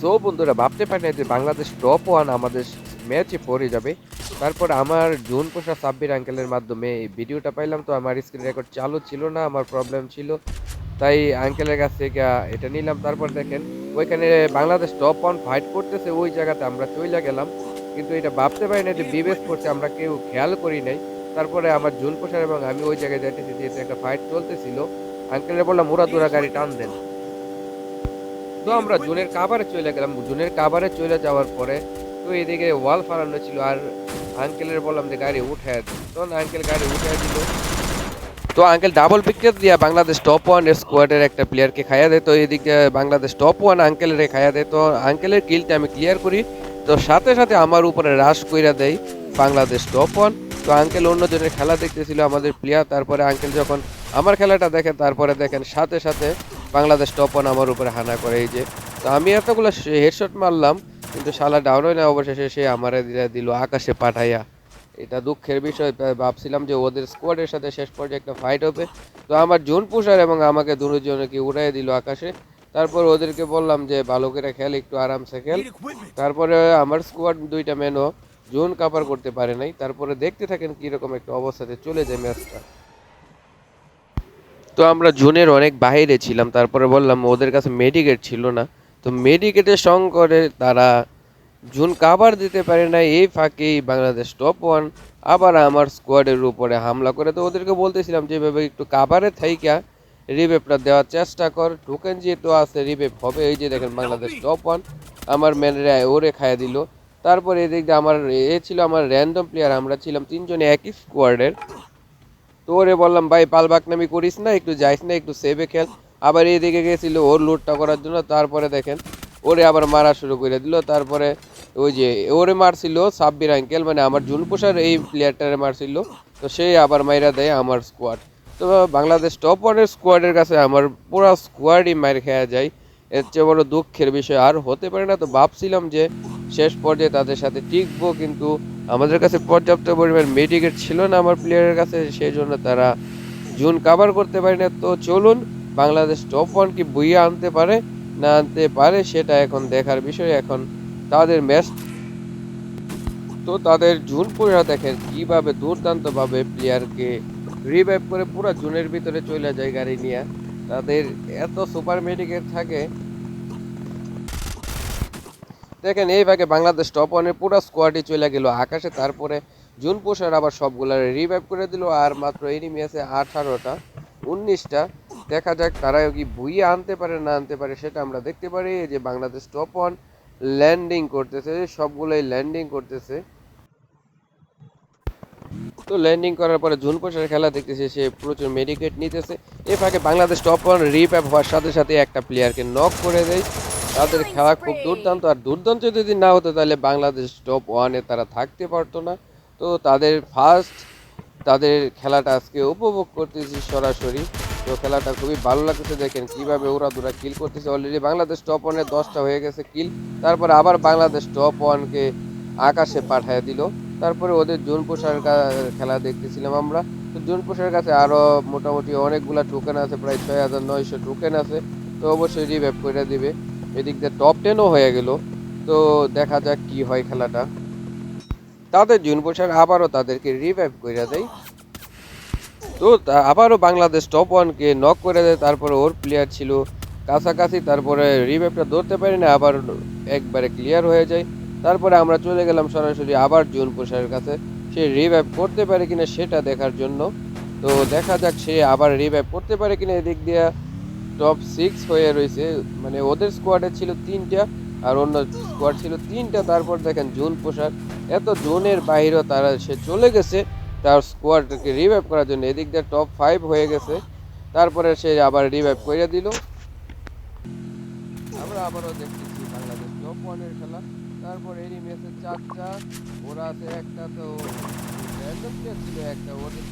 So বন্ধুরা, ভাবতে পারি না যে বাংলাদেশ টপ ওয়ান আমাদের ম্যাচে পড়ে যাবে। তারপর আমার জুন পোষা সাব্বির আঙ্কেলের মাধ্যমে এই ভিডিওটা পাইলাম, তো আমার স্ক্রিন রেকর্ড চালু ছিল না, আমার প্রবলেম ছিল। তাই আঙ্কেলের কাছ থেকে এটা নিলাম। তারপর দেখেন, ওইখানে বাংলাদেশ টপ ওয়ান ফাইট করতেছে, ওই জায়গাতে আমরা চলে গেলাম। কিন্তু এটা ভাবতে পারি না যে বিবেশ করছে, আমরা কেউ খেয়াল করি নাই। তারপরে আমার জুন পোষার এবং আমি ওই জায়গায় যাইতেছি, যেহেতু একটা ফাইট চলতেছিল আঙ্কেলের বললাম, ওরা দুরা গাড়ি টান দেন। তো আমরা জুনের কাবারে চলে গেলাম। জুনের কাবারে চলে যাওয়ার পরে তো এদিকে ওয়াল ফালানো ছিল আর আঙ্কেলের বললাম যে, গাড়ি দিন তখন আঙ্কেল গাড়ি উঠে দিল। তো আঙ্কেল ডাবল উইকেট দিয়া বাংলাদেশ টপ ওয়ান স্কোয়াডের একটা প্লেয়ারকে খাইয়া দেয়। তো এদিকে বাংলাদেশ টপ ওয়ান আঙ্কেলের খাইয়া দেয়। তো আঙ্কেলের কিলটা আমি ক্লিয়ার করি। তো সাথে সাথে আমার উপরে রাশ কইরা দেয় বাংলাদেশ টপ ওয়ান তো আঙ্কেল অন্যজনের খেলা দেখতেছিল আমাদের প্লেয়ার তারপরে আঙ্কেল যখন আমার খেলাটা দেখে, তারপরে দেখেন সাথে সাথে বাংলাদেশ টপ ওয়ান আমার উপরে হানা করে এই যে। তো আমি এতগুলো হেডশট মারলাম, কিন্তু শালা ডাউন হয় না অবশেষে সে আমারে দিল, আকাশে পাঠাইয়া। এটা দুঃখের বিষয় ভাবছিলাম যে ওদের স্কোয়াডের সাথে শেষ পর্যায়ে একটা ফাইট হবে। তো আমার জুন পুষার এবং আমাকে দুজনকে উড়াই দিল আকাশে। তারপর ওদেরকে বললাম যে ভালো করে খেল, একটু আরামসে খেল। তারপরে আমার স্কোয়াড দুইটা ম্যানও জোন কাভার করতে পারে নাই। তারপরে দেখতে থাকেন কীরকম একটা অবস্থাতে চলে যায় ম্যাচটা তো আমরা জুনের অনেক বাইরে ছিলাম, তারপরে বললাম ওদের কাছে মেডিকেট ছিল না। তো মেডিকেটের করে তারা জুন কাভার দিতে পারে না এই ফাঁকেই বাংলাদেশ টপ ওয়ান আবার আমার স্কোয়াডের উপরে হামলা করে। তো ওদেরকে বলতেছিলাম যে, এভাবে একটু কাভারে থাইকা, রিভেপটা দেওয়ার চেষ্টা কর। টোকেন যেহেতু আছে, রিভেপ হবে, এই যে দেখেন বাংলাদেশ টপ ওয়ান আমার ম্যানেরা ওরে খাইয়া দিল। তারপরে এদিক দিয়ে আমার এ ছিল আমার র্যান্ডম প্লেয়ার আমরা ছিলাম তিনজনে একই স্কোয়াডের তো ওরে বললাম, ভাই পালবাকনামি করিস না, একটু যাইস না, একটু সেভে খেল। আবার এইদিকে গেছিল ওর লুটটা করার জন্য, তারপরে দেখেন ওরে আবার মারা শুরু করে দিল। তারপরে ওই যে ওরে মারছিল সাব্বির আঙ্কেল মানে আমার জুনপোষার এই প্লেয়ারটারে মারছিল। তো সেই আবার মাইরা দেয় আমার স্কোয়াড তো বাংলাদেশ টপ ওয়ানের স্কোয়াডের কাছে আমার পুরো স্কোয়াডই মার খেয়া যায়। এর চেয়ে বড় দুঃখের বিষয় আর হতে পারে না। তো ভাবছিলাম যে শেষ পর্যায়ে তাদের সাথে টিকবো, কিন্তু আমাদের কাছে পর্যাপ্ত পরিমাণ মেডিকেট ছিল না আমার প্লেয়ারের কাছে, সেই জন্য তারা জুন কাভার করতে পারে না। তো চলুন, বাংলাদেশ টপ ওয়ান কি বইয়ে আনতে পারে না আনতে পারে সেটা এখন দেখার বিষয়। এখন তাদের ম্যাচ তো তাদের জুন পুরা দেখেন কীভাবে দুর্দান্তভাবে প্লেয়ারকে রিভাইভ করে পুরো জুনের ভিতরে চলে যায় গাড়ি নিয়ে। তাদের এত সুপার মেডিকেট থাকে দেখেন, এই ভাগে বাংলাদেশ টপ ওয়ানের পুরো স্কোয়াডই চলে গেল আকাশে, তারপরে জুন পোষার আবার সবগুলার রিভাইভ করে দিল, আর মাত্র এনিমি আছে আঠারোটা, উনিশটা। দেখা যাক তারা কি বুইয়ে আনতে পারে না আনতে পারে, সেটা আমরা দেখতে পারি। যে বাংলাদেশ টপ ওয়ান ল্যান্ডিং করতেছে, সবগুলোই ল্যান্ডিং করতেছে। তো ল্যান্ডিং করার পরে জুন পোষার খেলা দেখতেছে, সে প্রচুর মেডিকেট নিতেছে। এ ফাঁকে বাংলাদেশ টপ ওয়ান রিপ্যাপ হওয়ার সাথে সাথে একটা প্লেয়ারকে নক করে দেয়। তাদের খেলা খুব দুর্দান্ত। আর দুর্দান্ত যদি না হতো তাহলে বাংলাদেশ টপ ওয়ানে তারা থাকতে পারতো না। তো তাদের ফার্স্ট তাদের খেলাটা আজকে উপভোগ করতেছি সরাসরি। তো খেলাটা খুবই ভালো লাগতেছে। দেখেন কীভাবে ওরা দুরা কিল করতেছে। অলরেডি বাংলাদেশ টপ ওয়ানে দশটা হয়ে গেছে কিল তারপর আবার বাংলাদেশ টপ ওয়ানকে আকাশে পাঠায় দিল। তারপরে ওদের জুন পোষার খেলা দেখতেছিলাম আমরা। তো জুন পোষার কাছে আরও মোটামুটি অনেকগুলা টোকেন আছে। প্রায় ছয় হাজার নয়শো টোকেন আছে। তো অবশ্যই রিভ্যাপ করে দিবে। এদিক দিয়ে টপ টেনও হয়ে গেল। তো দেখা যাক কি হয় খেলাটা। তাদের জুন পোশাক আবারও তাদেরকে রিভাইভ করে দেয়। তো আবারও বাংলাদেশ টপ ওয়ানকে নক করে দেয়। তারপরে ওর প্লেয়ার ছিল কাছাকাছি, তারপরে রিভাইভটা ধরতে পারি না, আবার একবারে ক্লিয়ার হয়ে যায়। তারপরে আমরা চলে গেলাম সরাসরি আবার জুন পোষারের কাছে। সে রিভাইভ করতে পারে কিনা সেটা দেখার জন্য। তো দেখা যাক সে আবার রিভাইভ করতে পারে কিনা এদিক দিয়ে। টপ সিক্স হয়ে রয়েছে। মানে ওদের স্কোয়াডে ছিল তিনটা, আর অন্য স্কোয়াড ছিল তিনটা। তারপর দেখেন জুন পোশাক। এত জোনের বাইরেও তারা, সে চলে গেছে তার স্কোয়াডকে রিভাইভ করার জন্য। এদিক দিয়ে টপ ফাইভ হয়ে গেছে। তারপরে সে আবার রিভাইভ করে দিল। আমরা আবারও দেখতেছি বাংলাদেশ টপ ওয়ানের খেলা। তারপর এরই ম্যাচে চারটা, ওরা আছে একটা তো ছিল একটা, ওদের